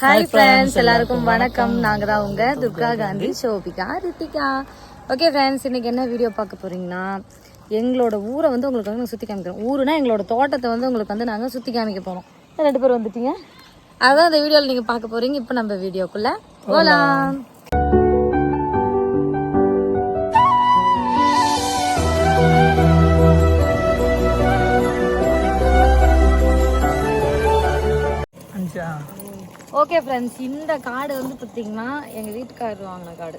Hi friends எல்லாருக்கும் வணக்கம். நாங்க தான் உங்க துர்கா காந்தி சோபிகா ரித்திகா. ஓகே ஃப்ரெண்ட்ஸ் இன்னைக்கு என்ன வீடியோ பார்க்க போறீங்கன்னா எங்களோட ஊரை வந்து உங்களுக்கு வந்து சுற்றி காமிக்கிறோம் ஊருனா எங்களோட தோட்டத்தை வந்து உங்களுக்கு வந்து நாங்கள் சுற்றி காமிக்க போகிறோம் ரெண்டு பேர் வந்துட்டீங்க? அதான் இந்த வீடியோவில் நீங்கள் பார்க்க போறீங்க. இப்போ நம்ம வீடியோக்குள்ள போகலாம் அஞ்சா? ஓகே ஃப்ரெண்ட்ஸ் இந்த காடு வந்து பார்த்தீங்கன்னா எங்கள் வீட்டுக்காரர் வாங்கின காடு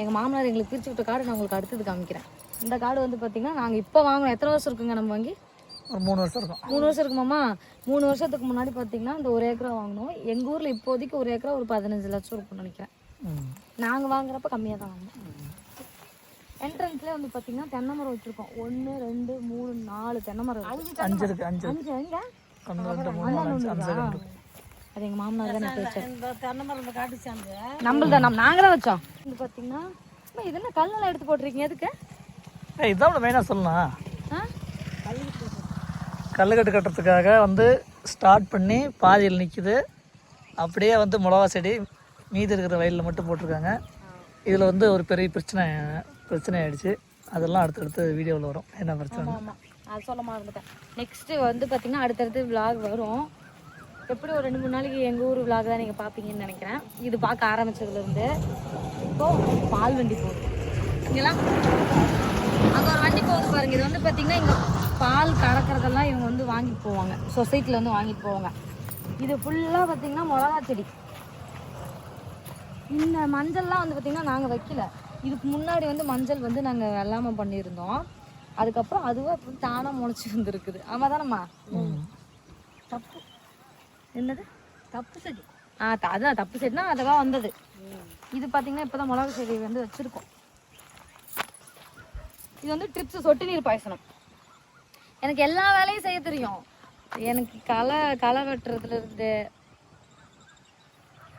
எங்கள் மாமனார் எங்களுக்கு பிரித்து விட்ட காடு நான் உங்களுக்கு அடுத்தது காமிக்கிறேன். இந்த காடு வந்து பார்த்தீங்கன்னா நாங்கள் இப்போ வாங்கினோம் எத்தனை வருஷம் இருக்குங்க நம்ம வாங்கி? ஒரு மூணு வருஷம் இருக்கும். மூணு வருஷம் இருக்குமாம்மா மூணு வருஷத்துக்கு முன்னாடி பார்த்தீங்கன்னா இந்த ஒரு ஏக்கரா வாங்கினோம். எங்கள் ஊரில் இப்போதைக்கு ஒரு ஏக்கரா ஒரு பதினஞ்சு லட்சம் இருக்கும்னு நினைக்கிறேன். நாங்கள் வாங்குறப்ப கம்மியாக தான் வாங்கினோம். என்ட்ரன்ஸ்லேயே வந்து பார்த்தீங்கன்னா தென்னை மரம் வச்சுருக்கோம். ஒன்று ரெண்டு மூணு நாலு தென்னை மரம். அஞ்சு அஞ்சு அஞ்சு எங்க அது எங்கள் மாமனார் தான் நட்டு வச்சார் நம்மள்தான் நம்ம நாங்கள் தான் வச்சோம் இது பார்த்தீங்கன்னா இது என்ன கல்லெல்லாம் எடுத்து போட்டிருக்கீங்க? எதுக்கு? ஏய் இதான் மெயினாக சொல்லலாம் ஆ? கல்லுக்கட்டு கட்டுறதுக்காக வந்து ஸ்டார்ட் பண்ணி பாதியில் நிற்குது அப்படியே வந்து மிளகா செடி மீதி இருக்கிற வயலில் மட்டும் போட்டிருக்காங்க. இதில் வந்து ஒரு பெரிய பிரச்சனை பிரச்சனை ஆயிடுச்சு. அதெல்லாம் அடுத்தடுத்து வீடியோவில் வரும். என்ன பிரச்சனை ஆமாம் அது சொல்ல மறந்துட்டேன். நெக்ஸ்ட்டு வந்து பார்த்தீங்கன்னா அடுத்தடுத்து vlog வரும். எப்படி ஒரு ரெண்டு மூணு நாளைக்கு எங்கள் ஊர் vlog தான் நீங்கள் பார்ப்பீங்கன்னு நினைக்கிறேன். இது பார்க்க ஆரம்பிச்சதுலேருந்து இப்போ பால் வண்டி போகுது. இங்கெல்லாம் அங்கே ஒரு வண்டி போகுது பாருங்க. இது வந்து பார்த்தீங்கன்னா இங்கே பால் கறக்கிறதெல்லாம் இவங்க வந்து வாங்கிட்டு போவாங்க. சொசைட்டியில் வந்து வாங்கிட்டு போவாங்க. இது ஃபுல்லாக பார்த்தீங்கன்னா மிளகா செடி. இந்த மஞ்சள்லாம் வந்து பார்த்தீங்கன்னா நாங்கள் வைக்கல. இதுக்கு முன்னாடி வந்து மஞ்சள் வந்து நாங்கள் வெள்ளாமல் பண்ணியிருந்தோம். அதுக்கப்புறம் அதுவே அப்புறம் தானாக முளைச்சி வந்துருக்குது. ஆமாம் தானம்மா தப்பு. என்னது? தப்பு செடி. ஆ த- அதான் தப்பு செடினா அதெல்லாம் வந்தது. இது பார்த்தீங்கன்னா இப்போ தான் மிளகா செடி வந்து வச்சுருக்கோம். இது வந்து ட்ரிப்ஸ் சொட்டு நீர் பாயசனம். எனக்கு எல்லா வேலையும் செய்ய தெரியும். எனக்கு களை களை வெட்டுறதுல இருந்து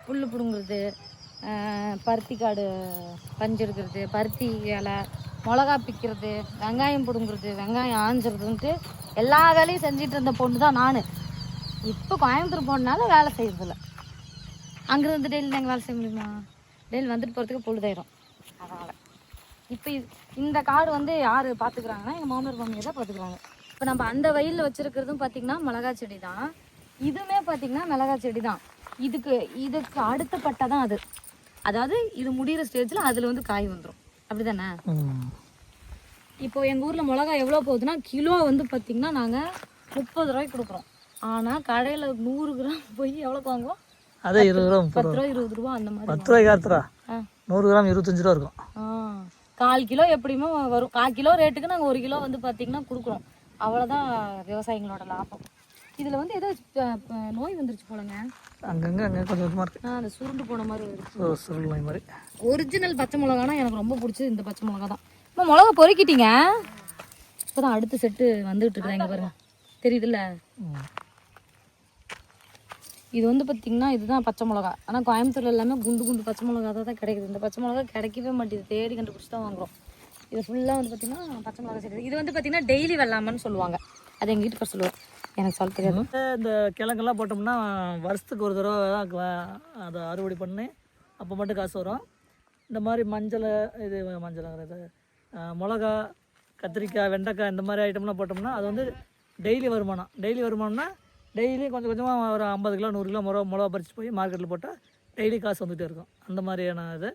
புல் பிடுங்குறது பருத்தி காடு பஞ்சு எடுக்கிறது பருத்தி இலை மிளகா பிக்கிறது வெங்காயம் பிடுங்குறது வெங்காயம் ஆஞ்சிறதுன்ட்டு எல்லா வேலையும் செஞ்சுட்டு இருந்த பொண்ணு தான் நான். இப்போ கோயம்புத்தூர் போனனால வேலை செய்யறதில்ல. அங்கிருந்து டெய்லி நாங்கள் வேலை செய்ய முடியுமா? டெய்லி வந்துட்டு போகிறதுக்கு பொழுதாயிரும். அதனால் இப்போ இது இந்த காடு வந்து யார் பார்த்துக்குறாங்கன்னா எங்கள் மாமனார் மாமியார் தான் பார்த்துக்குறாங்க இப்போ நம்ம அந்த வயலில் வச்சுருக்கிறதும் பார்த்திங்கன்னா மிளகா செடி தான். இதுவுமே பார்த்திங்கன்னா மிளகா செடி தான். இதுக்கு இதுக்கு அடுத்த பட்டை தான் அது. அதாவது இது முடிகிற ஸ்டேஜில் அதில் வந்து காய் வந்துடும் அப்படி தானே. இப்போ எங்கள் ஊரில் மிளகா எவ்வளோ போகுதுன்னா கிலோ வந்து பார்த்திங்கன்னா நாங்கள் முப்பது ரூபாய்க்கு கொடுக்குறோம். ஆனால் கடையில் நூறு கிராம் போய் எவ்வளோக்கு வாங்குவோம்? அதே இருபது ரூபா பத்து ரூபா இருபது ரூபா அந்த மாதிரி பத்து ரூபாய்க்கு ஆ. நூறு கிராம் இருபத்தஞ்சு ரூபா இருக்கும். கால் கிலோ எப்படியுமோ வரும். கால் கிலோ ரேட்டுக்கு நாங்கள் ஒரு கிலோ வந்து பார்த்தீங்கன்னா கொடுக்குறோம். அவ்வளோதான் விவசாயிங்களோட லாபம். இதில் வந்து ஏதோ நோய் வந்துருச்சு போலங்க. அங்கங்கே அங்கே கொஞ்சம் கொஞ்சமாக இருக்கு. ஆ, அந்த சுருண்டு போன மாதிரி சுருளை மாதிரி. ஒரிஜினல் பச்சை மிளகானா எனக்கு ரொம்ப பிடிச்சது இந்த பச்சை மிளகா தான் அம்மா மிளகா பொறுக்கிட்டீங்க? இப்போ தான் அடுத்த செட்டு வந்துகிட்டு இருக்குறாங்க பாருங்க. தெரியுதுல்ல. இது வந்து பார்த்திங்கன்னா இதுதான் பச்சை மிளகா. ஆனால் கோயம்புத்தூரில் எல்லாமே குண்டு குண்டு பச்சை மிளகா தான் கிடைக்குது. இந்த பச்சை மிளகா கிடைக்கவே மாட்டேது. தேடி கண்டுபிடிச்சி தான் வாங்குறோம். இது ஃபுல்லாக வந்து பார்த்தீங்கன்னா பச்சை மிளகா செடி இது வந்து பார்த்திங்கன்னா டெய்லி வெள்ளாமன்னு சொல்லுவாங்க. அது எங்கள் வீட்டுக்கு சொல்லுவேன் எனக்கு சொல்ல தெரியாது. இந்த கிழங்கெல்லாம் போட்டோம்னா வருஷத்துக்கு ஒரு தடவை தான் அதை அறுவடை பண்ணி அப்போ மட்டும் காசு வரும். இந்த மாதிரி மஞ்சள் இது மஞ்சள்ங்கிறது மிளகா கத்திரிக்காய் வெண்டைக்காய் இந்த மாதிரி ஐட்டம்லாம் போட்டோம்னா அது வந்து டெய்லி வருமானம். டெய்லி வருமானம்னா டெய்லி கொஞ்சம் கொஞ்சமாக ஒரு ஐம்பது கிலோ நூறு கிலோ மிளகா மிளகா பறிச்சு போய் மார்க்கெட்டில் போட்டால் டெய்லி காசு வந்துகிட்டே இருக்கும். அந்த மாதிரியான இது.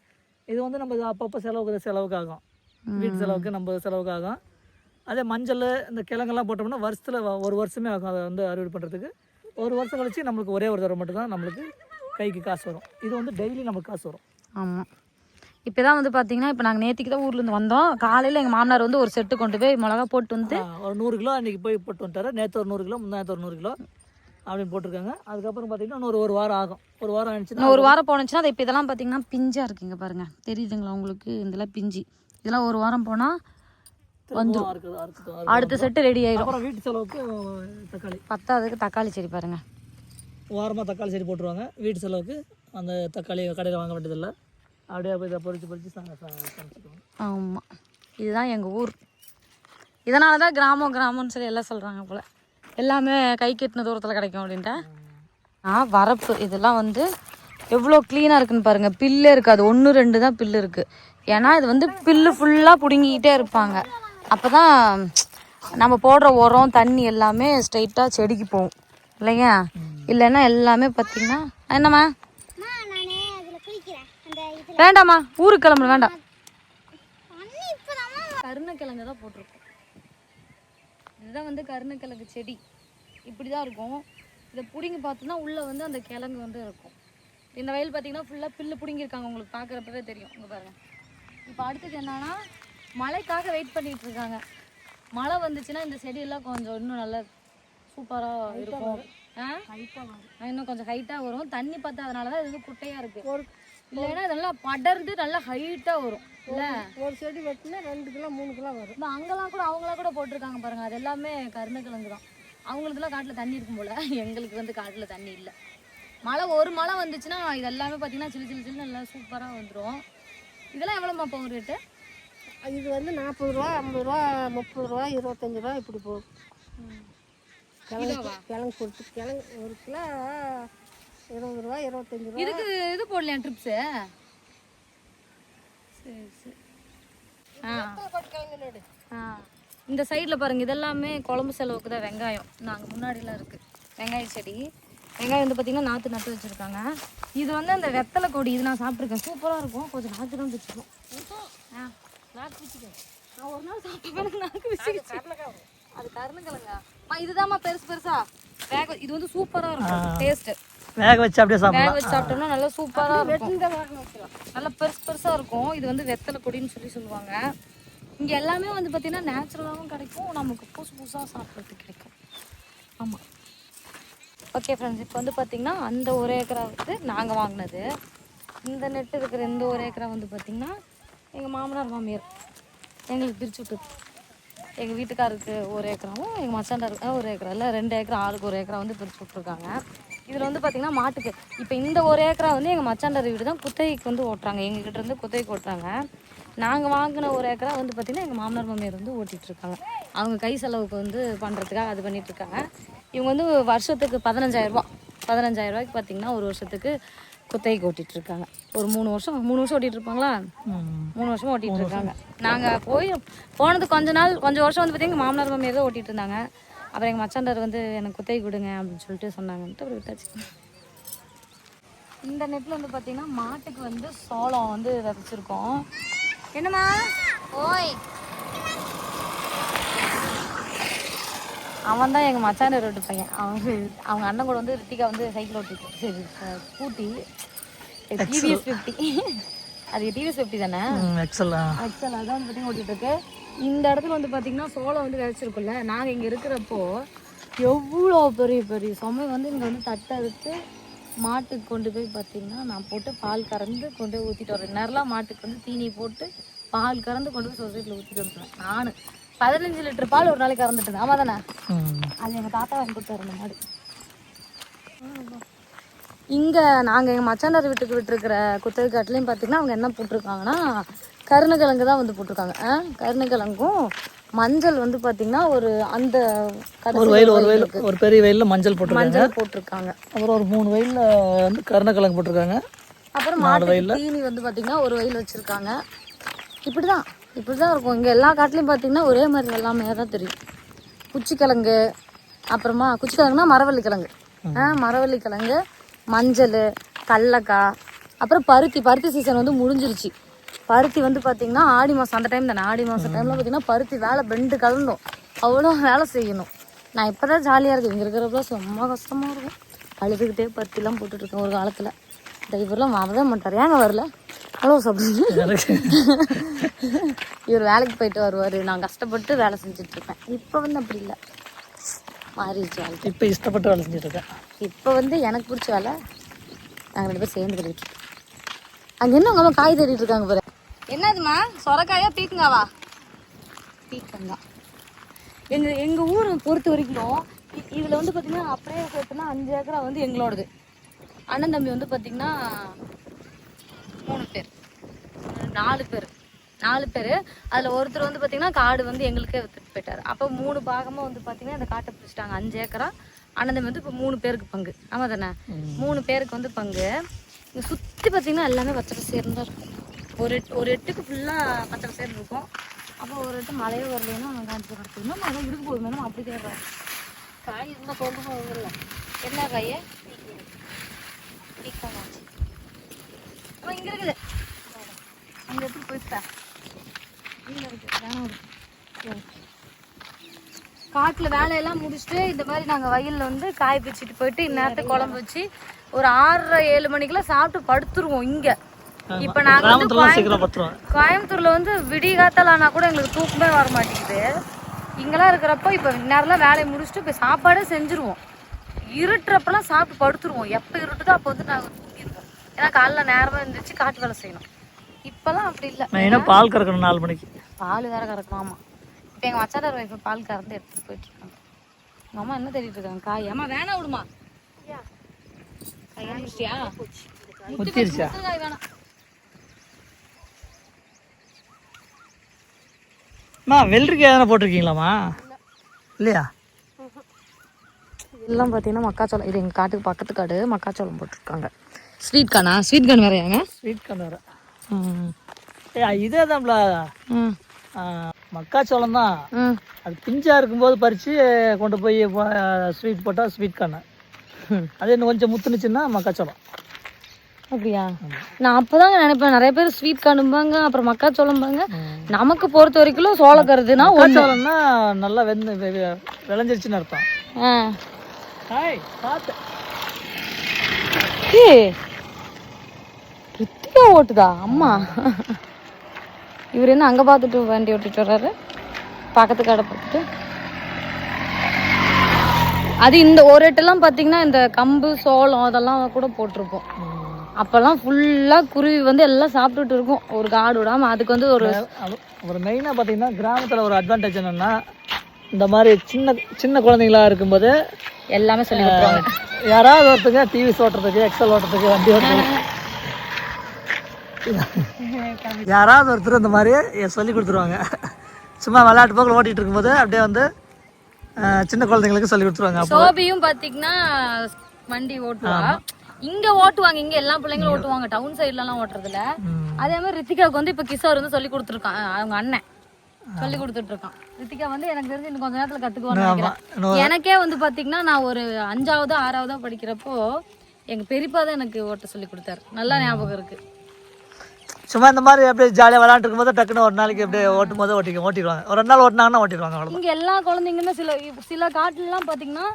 இது வந்து நம்ம அப்பப்போ செலவுக்கு செலவுக்கு ஆகும் வீட்டு செலவுக்கு நம்ம செலவுக்கு ஆகும் அதே மஞ்சள் இந்த கிழங்கெல்லாம் போட்டோம்னா வருஷத்தில் ஒரு வருஷமே ஆகும் அதை வந்து அறுவடை பண்ணுறதுக்கு ஒரு வருஷம் கழிச்சு நம்மளுக்கு ஒரே ஒரு தடவை மட்டும் தான் நம்மளுக்கு கைக்கு காசு வரும். இது வந்து டெய்லி நமக்கு காசு வரும். ஆமாம் இப்போ தான் வந்து பார்த்தீங்கன்னா இப்போ நாங்கள் நேற்றுக்கு தான் ஊர்லேருந்து வந்தோம். காலையில் எங்கள் மாமனார் வந்து ஒரு செட்டு கொண்டு போய் மிளகா போட்டு வந்து ஒரு நூறு கிலோ அன்றைக்கி போய் போட்டு வந்துட்டாரு. நேற்று ஒரு நூறு கிலோ முந்தானத்து ஒரு நூறு கிலோ. அப்படின்னு போட்டிருக்காங்க. அதுக்கப்புறம் பார்த்தீங்கன்னா இன்னொரு ஒரு வாரம் ஆகும். ஒரு வாரம் ஆயிடுச்சுன்னா ஒரு வாரம் போனுச்சுன்னா அது இப்போ இதெல்லாம் பார்த்தீங்கன்னா பிஞ்சாக இருக்குங்க பாருங்க. தெரியுதுங்களா உங்களுக்கு? இதெல்லாம் பிஞ்சு. இதெல்லாம் ஒரு வாரம் போனால் வந்துடும் அடுத்த செட்டு ரெடி ஆயிரும். அப்புறம் வீட்டு செலவுக்கு தக்காளி. பத்தாவதுக்கு தக்காளி செடி பாருங்க. வாரமாக தக்காளி செடி போட்டுருவாங்க. வீட்டு செலவுக்கு அந்த தக்காளி கடையில் வாங்க வேண்டியதில்லை. அப்படியே போய் இதை பொறிச்சு பொறிச்சு சமைச்சுக்குவோம். ஆமாம் இதுதான் எங்கள் ஊர். இதனால தான் கிராமம் கிராமம்னு சொல்லி எல்லாம் சொல்கிறாங்க போல். எல்லாமே கை கெட்டின தூரத்தில் கிடைக்கும் அப்படின்ட்டு? ஆ வரப்பு. இதெல்லாம் வந்து எவ்வளோ க்ளீனாக இருக்குன்னு பாருங்க. பில்லு இருக்காது. ஒன்று ரெண்டு தான் பில்லு இருக்கு. ஏன்னா இது வந்து பில்லு ஃபுல்லாக பிடுங்கிக்கிட்டே இருப்பாங்க. அப்போ தான் நம்ம போடுற உரம் தண்ணி எல்லாமே ஸ்ட்ரைட்டாக செடிக்கு போகும். இல்லைங்க இல்லைன்னா எல்லாமே பார்த்தீங்கன்னா என்னம்மா? வேண்டாம்மா. ஊருக்கு கிளம்பு வேண்டாம். கருணக்கிழங்கு தான் போட்டிருக்கோம். இதுதான் வந்து கருணக்கிழங்கு செடி. இப்படி தான் இருக்கும். இதை பிடுங்கி பார்த்தோம்னா உள்ளே வந்து அந்த கிழங்கு வந்து இருக்கும். இந்த வயல் பார்த்தீங்கன்னா ஃபுல்லாக பில்லு பிடுங்கியிருக்காங்க உங்களுக்கு பார்க்குறப்பவே தெரியும். இங்கே பாருங்க. இப்போ அடுத்தது என்னன்னா மழைக்காக வெயிட் பண்ணிட்டு இருக்காங்க. மழை வந்துச்சுன்னா இந்த செடியெல்லாம் கொஞ்சம் இன்னும் நல்லா சூப்பராக இருக்கும். இன்னும் கொஞ்சம் ஹைட்டாக வரும். தண்ணி பத்தாதனால தான் இது வந்து குட்டையாக இருக்குது இல்லைன்னா இதெல்லாம் படர்ந்து நல்லா ஹைட்டாக வரும். இல்லை? ஒரு செடி வெட்டினா ரெண்டு கிலோ மூணு கிலோ வரும். அங்கெல்லாம் கூட அவங்களாம் கூட போட்டிருக்காங்க பாருங்க. அது எல்லாமே கருணக்கிழங்கு தான். அவங்களுக்குலாம் காட்டில் தண்ணி இருக்கும் போல. எங்களுக்கு வந்து காட்டில் தண்ணி இல்லை. மழை ஒரு மழை வந்துச்சுன்னா இது எல்லாமே பார்த்தீங்கன்னா சிலு சிலு சிலுன்னு நல்லா சூப்பராக வந்துடும் இதெல்லாம் எவ்வளோமா போகும் ரேட்டு இது வந்து நாற்பது ரூபா ஐம்பது ரூபா முப்பது ரூபா இருபத்தஞ்சி ரூபா இப்படி போகும். கிழங்கு கிழங்கு கொடுத்து கிழங்கு ஒரு கிலோ இருபது ரூபா இருபத்தஞ்சி ரூபா. இதுக்கு இது போடலையா ட்ரிப்ஸு சரி சரி. ஆ. ஆ. இந்த சைடில் பாருங்க இதெல்லாமே குழம்பு செலவுக்கு தான் வெங்காயம். நாங்கள் முன்னாடிலாம் இருக்குது வெங்காய செடி. வெங்காயம் வந்து பார்த்திங்கன்னா நாற்று நட்டு வச்சுருக்காங்க. இது வந்து அந்த வெத்தலை கொடி இது நான் சாப்பிட்ருக்கேன் சூப்பராக இருக்கும். கொஞ்சம் நாற்று தான் ஆ நான் ஒரு நாள் நாக்கு பிச்சுக்கிச்சு அது கருணுக்கிழங்கா. இதுதாம்மா பெருசு பெருசா? வேக இது வந்து சூப்பராக இருக்கும். டேஸ்ட்டு வேக வச்சு அப்படியே வேக சாப்பிடலாம். வச்சு சாப்பிட்டோம்னா நல்லா சூப்பராக இருக்கும். நல்லா பெருசு பெருசாக இருக்கும். இது வந்து வெத்தலை கொடின்னு சொல்லி சொல்லுவாங்க. இங்கே எல்லாமே வந்து பார்த்திங்கன்னா நேச்சுரலாகவும் கிடைக்கும். நமக்கு புதுசு புதுசாக சாப்பிட்றதுக்கு கிடைக்கும். ஆமாம் ஓகே ஃப்ரெண்ட்ஸ் இப்போ வந்து பார்த்திங்கன்னா அந்த ஒரு ஏக்கரா வந்து நாங்கள் வாங்கினது. இந்த நெட்டு இருக்கிற இந்த ஒரு ஏக்கரா வந்து பார்த்திங்கன்னா எங்கள் மாமனார் மாமியார் எங்களுக்கு பிரித்து விட்டு எங்கள் வீட்டுக்காருக்கு ஒரு ஏக்கராவும் எங்கள் மச்சாண்டாருக்கு ஒரு ஏக்கரா இல்லை ரெண்டு ஏக்கரா ஆளுக்கு ஒரு ஏக்கரா வந்து பிரித்து விட்ருக்காங்க இதில் வந்து பார்த்திங்கன்னா மாட்டுக்கு. இப்போ இந்த ஒரு ஏக்கரா வந்து எங்கள் மச்சாண்டார் வீடு தான் குத்தகைக்கு வந்து ஓட்டுறாங்க. எங்ககிட்ட இருந்து குத்தகைக்கு ஓட்டுறாங்க. நாங்கள் வாங்கின ஒரு ஏக்கரா வந்து பார்த்திங்கன்னா எங்கள் மாமனார் மாமியார் வந்து ஓட்டிகிட்டு இருக்காங்க அவங்க கை செலவுக்கு வந்து பண்ணுறதுக்காக அது பண்ணிகிட்ருக்காங்க இவங்க வந்து வருஷத்துக்கு பதினஞ்சாயிரரூபா பதினஞ்சாயிரரூபாய்க்கு பார்த்திங்கன்னா ஒரு வருஷத்துக்கு குத்தகைக்கு ஓட்டிகிட்டு இருக்காங்க ஒரு மூணு வருஷம் மூணு வருஷம் ஓட்டிகிட்டு இருப்பாங்களா மூணு வருஷமாக ஓட்டிகிட்டு இருக்காங்க நாங்கள் போய் போனது கொஞ்ச நாள் கொஞ்சம் வருஷம் வந்து பார்த்தீங்கன்னா மாமனார் மாமியார் தான் ஓட்டிகிட்டு இருந்தாங்க அப்புறம் எங்கள் மச்சாண்டார் வந்து எனக்கு குத்தகை கொடுங்க அப்படின்னு சொல்லிட்டு சொன்னாங்கன்ட்டு அப்புறம் விட்டாச்சு. இந்த நெட்டில் வந்து பார்த்திங்கன்னா மாட்டுக்கு வந்து சோளம் வந்து விதைச்சிருக்கோம். என்னம்மா? ஓய். அவன் தான் எங்கள் மச்சாண்டார் வீட்டு பையன். அவன் அவங்க அண்ணன் கூட வந்து ரித்திகா வந்து சைக்கிள் ஓட்டிட்டு சரி ஸ்கூட்டி. டிவிஎஸ் ஃபிஃப்டி அது டிவிஎஸ் ஃபிஃப்டி தானே? எக்ஸல். ஆக்சுவல் அதான் வந்து பார்த்தீங்கன்னா ஓட்டிட்டு இருக்கு. இந்த இடத்துல வந்து பார்த்தீங்கன்னா சோளம் வந்து விதைச்சிருக்குல்ல நாங்கள் இங்கே இருக்கிறப்போ எவ்வளோ பெரிய பெரிய சுமை வந்து இங்கே வந்து தட்டை அறுத்து மாட்டுக்கு கொண்டு போய் பார்த்தீங்கன்னா நான் போட்டு பால் கறந்து கொண்டு போய் ஊற்றிட்டு வரேன். நேரலாம் மாட்டுக்கு வந்து தீனி போட்டு பால் கறந்து கொண்டு போய் சொசைட்டியில் ஊற்றிட்டு வந்துட்டேன் நான் பதினஞ்சு லிட்டர் பால் ஒரு நாளைக்கு கறந்துட்டு இருந்தேன். ஆமாம் தானே. அது எங்கள் தாத்தா வாங்கி கொடுத்தாரு அந்த மாடு. இங்கே நாங்கள் எங்கள் மச்சாண்டார் வீட்டுக்கு விட்டுருக்கிற குத்தகை காட்டுலையும் பார்த்தீங்கன்னா அவங்க என்ன போட்டிருக்காங்கன்னா கருணக்கிழங்கு தான் வந்து போட்டிருக்காங்க. கருணக்கிழங்கும் மஞ்சள் வந்து பார்த்தீங்கன்னா ஒரு அந்த ஒரு வயல் ஒரு வயல் ஒரு பெரிய வயலில் மஞ்சள் போட்டிருக்காங்க. மஞ்சள் போட்டிருக்காங்க. அப்புறம் ஒரு மூணு வயலில் வந்து கருணக்கிழங்கு போட்டிருக்காங்க. அப்புறம் மாட்டுக்கு தீனி வந்து பார்த்தீங்கன்னா ஒரு வயல் வச்சுருக்காங்க. இப்படி தான் இப்படி தான் இருக்கும். இங்கே எல்லா காட்டுலையும் பார்த்தீங்கன்னா ஒரே மாதிரி எல்லாமே தான் தெரியும். குச்சிக்கிழங்கு அப்புறமா குச்சிக்கிழங்குனா மரவள்ளி கிழங்கு மரவள்ளி கிழங்கு மஞ்சள் கடலக்காய் அப்புறம் பருத்தி பருத்தி சீசன் வந்து முடிஞ்சிருச்சு. பருத்தி வந்து பார்த்தீங்கன்னா ஆடி மாதம் அந்த டைம் தானே? ஆடி மாதம் டைமில் பார்த்தீங்கன்னா பருத்தி வேலை பெண்டு கலந்தோம். அவ்வளோ வேலை செய்யணும். நான் இப்போ தான் ஜாலியாக இருக்கேன். இங்கே இருக்கிறப்ப செம்ம கஷ்டமாக இருக்கும். அழுதுகிட்டே பருத்திலாம் போட்டுட்ருக்கேன் ஒரு காலத்தில். டிரைவர்லாம் வரவே மாட்டார். ஏங்க வரல? ஹலோ எனக்கு இவர் வேலைக்கு போயிட்டு வருவார். நான் கஷ்டப்பட்டு வேலை செஞ்சுட்டு இருப்பேன் இப்போ வந்து அப்படி இல்லை. மாறிடுச்சு வாழ்க்கை. இப்போ இஷ்டப்பட்டு வேலை செஞ்சுட்டு இருக்கேன். இப்போ வந்து எனக்கு பிடிச்ச வேலை நாங்கள் ரெண்டு பேரும் சேர்ந்து பண்ணிட்டு அங்கே என்ன உங்க அம்மா காய் தேடிட்டு இருக்காங்க பாரு. என்னதுமா சொரக்காயா பீக்கங்காவா? பீக்கங்கா எங்கள் எங்கள் ஊரை பொறுத்த வரைக்கும் இதுல வந்து பார்த்தீங்கன்னா அப்படியே சேர்த்துனா அஞ்சு ஏக்கரா வந்து எங்களோடது. அண்ணன் தம்பி வந்து பார்த்தீங்கன்னா மூணு பேர். நாலு பேர். நாலு பேர். அதில் ஒருத்தர் வந்து பார்த்தீங்கன்னா காடு வந்து எங்களுக்கே வித்துட்டு போயிட்டார். அப்போ மூணு பாகமாக வந்து பார்த்தீங்கன்னா இந்த காட்டை பிடிச்சிட்டாங்க. அஞ்சு ஏக்கரா. அண்ணன் தம்பி வந்து இப்போ மூணு பேருக்கு பங்கு. ஆமாம் தானே மூணு பேருக்கு வந்து பங்கு. இங்கே சுற்றி பார்த்தீங்கன்னா எல்லாமே பச்சை பசேர்னு தான் இருக்கும். ஒரு எட்டு ஒரு எட்டுக்கு ஃபுல்லாக பச்சை பசேர்னு இருக்கும். அப்போ ஒரு எட்டு மழையே வரலைன்னா காஞ்சி கிடக்கு இன்னும் மழை இருக்கு போகுது மேடம் அப்படி தேடுறேன் காய் இருந்தால் கொண்டு போகல என்ன காயே? பீக்கங்காச்சி இங்கே இருக்குது. அங்கே எப்படி போயிட்டா இங்கே இருக்குது வேணாம் சரி. வேலையெல்லாம் முடிச்சுட்டு இந்த மாதிரி நாங்கள் வயலில் வந்து காய் பிச்சுட்டு போயிட்டு இந்நேரத்துக்கு குழம்பு வச்சு ஒரு ஆறரை ஏழு மணிக்கெல்லாம் சாப்பிட்டு படுத்துருவோம் இங்கே. இப்ப நாங்க வந்து கோயம்புத்தூர்ல வந்து விடிய காத்தாலானா கூட எங்களுக்கு தூக்கமே வர மாட்டேங்குது. இங்கெல்லாம் இருக்கிறப்ப இப்போ நேரம்லாம் வேலையை முடிச்சுட்டு இப்போ சாப்பாடே செஞ்சுருவோம். இருட்டுறப்பெல்லாம் சாப்பிட்டு படுத்துருவோம். எப்போ இருட்டுதோ அப்போ வந்து நாங்கள் தூங்கிடுவோம் ஏன்னா காலைல நேரமாக இருந்துச்சு காட்டு வேலை செய்யணும். இப்போல்லாம் அப்படி இல்லை. மெயினாக பால் கறக்கணும் நாலு மணிக்கு? பால் வேற கறக்கும் ஆமா. இப்போ எங்கள் மச்சாதார் ஒய்ஃப் பால் கறந்து எடுத்துட்டு போயிட்டு இருக்காங்க. எங்கள் அம்மா என்ன தேடிட்டு இருக்காங்க? காய். அம்மா வேணாம் விடுமா. காய் முத்திருச்சா? முத்து காய் வேணாம். அம்மா வெள்ளரிக்காய் எதனா போட்டிருக்கீங்களாம்மா? இல்லையா? இதெல்லாம் பார்த்தீங்கன்னா மக்காச்சோளம் இது எங்கள் காட்டுக்கு பக்கத்து காடு மக்காச்சோளம் போட்டிருக்காங்க. ஸ்வீட் கானா ஸ்வீட் கான் வேறையாங்க ஸ்வீட் கார்ன் வேறு. இதே தான்ல ம். மக்காச்சோளம் தான். ம். அது பிஞ்சா இருக்கும்போது பறித்து கொண்டு போய் ஸ்வீட் போட்டால் ஸ்வீட் கார்னு அது இன்னும் கொஞ்சம் முத்துனுச்சுன்னா மக்காச்சோளம். அப்படியா? நான் அப்போதாங்க நினைப்பேன். நிறைய பேர் ஸ்வீட் காணும்பாங்க அப்புறம் மக்காச்சோளம்பாங்க. நமக்கு பொறுத்த வரைக்கும் சோளக்கருதுனா மக்காச்சோளம்னா நல்லா வெந்து விளைஞ்சிருச்சுன்னு அர்த்தம். ஆ. ஹாய் பார்த்து ஏய், ரித்திகா ஓட்டுதா? அம்மா. இவர் என்ன அங்க பார்த்துட்டு வண்டி ஓட்டிட்டு வர்றாரு? பக்கத்து கடை பார்த்துட்டு அது இந்த ஒரு எட்டெல்லாம் பார்த்தீங்கன்னா இந்த கம்பு சோளம் அதெல்லாம் கூட போட்டிருப்போம். அப்போல்லாம் ஃபுல்லாக குருவி வந்து எல்லாம் சாப்பிட்டுட்டு இருக்கும். ஒரு காடு விடாம. அதுக்கு வந்து ஒரு அப்புறம் மெயினாக பார்த்தீங்கன்னா கிராமத்தில் ஒரு அட்வான்டேஜ் என்னென்னா இந்த மாதிரி சின்ன சின்ன குழந்தைங்களா இருக்கும்போது எல்லாமே சொல்லி கொடுத்துருவாங்க யாராவது ஒருத்தங்க டிவி ஓட்டுறதுக்கு எக்ஸல் ஓட்டுறதுக்கு வண்டி ஓட்டுறதுக்கு. யாராவது ஒருத்தர் இந்த மாதிரி சொல்லி கொடுத்துருவாங்க. சும்மா விளையாட்டு போக்கில் ஓட்டிகிட்டு இருக்கும்போது அப்படியே வந்து சின்ன குழந்தைங்களுக்கு சொல்லி கொடுத்துருவாங்க. சோபியும் பாத்தீங்கன்னா வண்டி ஓட்டுவா. இங்க ஓட்டுவாங்க இங்க எல்லா பிள்ளைங்களும் ஓட்டுவாங்க. டவுன் சைடுல எல்லாம் ஓட்டுறதுல. அதே மாதிரி ரித்திகாவுக்கு வந்து இப்ப கிஷோர் வந்து சொல்லி கொடுத்துருக்கான் அவங்க அண்ணன் சொல்லி கொடுத்துட்டு இருக்கான் ரித்திகா வந்து எனக்கு தெரிஞ்சு இன்னும் கொஞ்ச நேரத்துல கத்துக்குவான்னு எனக்கே வந்து பாத்தீங்கன்னா நான் ஒரு அஞ்சாவதோ ஆறாவதோ படிக்கிறப்போ எங்க பெரியப்பா தான் எனக்கு ஓட்ட சொல்லி கொடுத்தாரு. நல்லா ஞாபகம் இருக்கு. சும்மா இந்த மாதிரி அப்படியே ஜாலியாக விளையாண்டு இருக்கும்போது டக்குன்னு ஒரு நாளைக்கு அப்படியே ஓட்டும் போது ஓட்டிக்க ஓட்டிடுவாங்க. ஒரு ரெண்டு நாள் ஓட்டினாங்கன்னா ஓட்டிடுவாங்க இங்க எல்லா குழந்தைங்களுமே சில சில காட்டுலலாம் பாத்தீங்கன்னா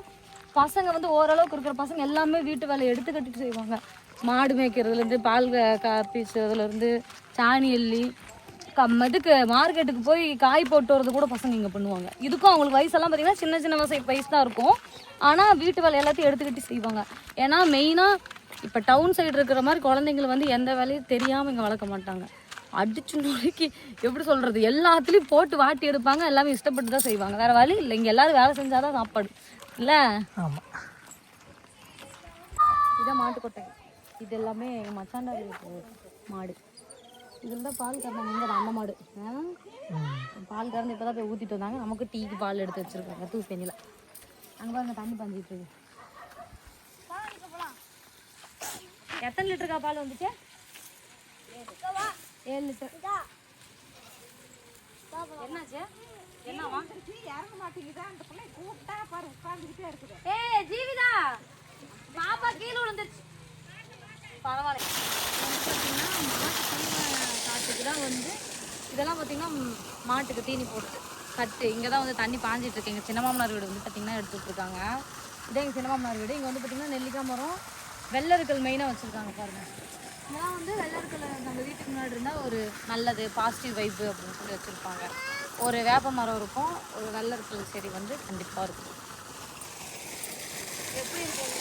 பசங்க வந்து ஓரளவுக்கு இருக்கிற பசங்க எல்லாமே வீட்டு வேலையை எடுத்து கட்டிட்டு செய்வாங்க. மாடு மேய்க்கிறதுலேருந்து பால் க- சாணி எள்ளி கம் இதுக்கு மார்க்கெட்டுக்கு போய் காய் போட்டு வரது கூட பசங்க இங்கே பண்ணுவாங்க. இதுக்கும் அவங்களுக்கு வயசெல்லாம் பார்த்தீங்கன்னா சின்ன சின்ன வயசு வயசு தான் இருக்கும். ஆனால் வீட்டு வேலை எல்லாத்தையும் எடுத்துக்கிட்டு செய்வாங்க. ஏன்னா மெயினாக இப்போ டவுன் சைடு இருக்கிற மாதிரி குழந்தைங்களை வந்து எந்த வேலையும் தெரியாமல் இங்கே வளர்க்க மாட்டாங்க. அடிச்சு நொறுக்கி எப்படி சொல்கிறது எல்லாத்துலேயும் போட்டு வாட்டி எடுப்பாங்க எல்லாமே இஷ்டப்பட்டு தான் செய்வாங்க. வேறு வழி இல்லை இங்கே எல்லாரும் வேலை செஞ்சாதான் சாப்பாடு. இல்ல ஆமாம் இதான் மாட்டு கொட்டகை இது எல்லாமே மச்சாண்டா வீட்டு மாடு. இதில் தான் பால் கறந்தாங்க இங்கே நம்ம மாடு? பால் கறந்து இப்போ தான் போய் ஊற்றிட்டு வந்தாங்க. நமக்கு டீக்கு பால் எடுத்து வச்சிருக்காங்க. தூசணியில் அங்கே பாருங்க தண்ணி பாஞ்சிட்டு இருக்கு. எத்தனை லிட்டருக்கா பால் வந்துச்சு? ஏழு லிட்டர். என்னாச்சு? என்னவா ஏய் ஜீவிதா! பாப்பா கீழே விழுந்துருச்சு. பரவாயில்ல. காட்டுக்கு தான் வந்து இதெல்லாம் பார்த்தீங்கன்னா மாட்டுக்கு தீனி போட்டு கட்டு. இங்கே தான் வந்து தண்ணி பாஞ்சிட்டு இருக்கு. எங்கள் சின்ன மாமனார் வீடு வந்து பார்த்தீங்கன்னா எடுத்துட்டு இருக்காங்க இதே எங்கள் சின்ன மாமனார் வீடு. இங்கே வந்து பார்த்தீங்கன்னா நெல்லிக்காய் மரம் வெள்ளருக்கல் மெயினாக வச்சுருக்காங்க பாருங்க. இதெல்லாம் வந்து வெள்ளருக்கல் நம்ம வீட்டுக்கு முன்னாடி இருந்தால் ஒரு நல்லது பாசிட்டிவ் வைப்பு அப்படின்னு சொல்லி வச்சுருப்பாங்க. ஒரு வேப்ப மரம் இருக்கும் ஒரு வெள்ளருக்கல் செடி வந்து கண்டிப்பாக இருக்கும். எப்படி இருக்கும்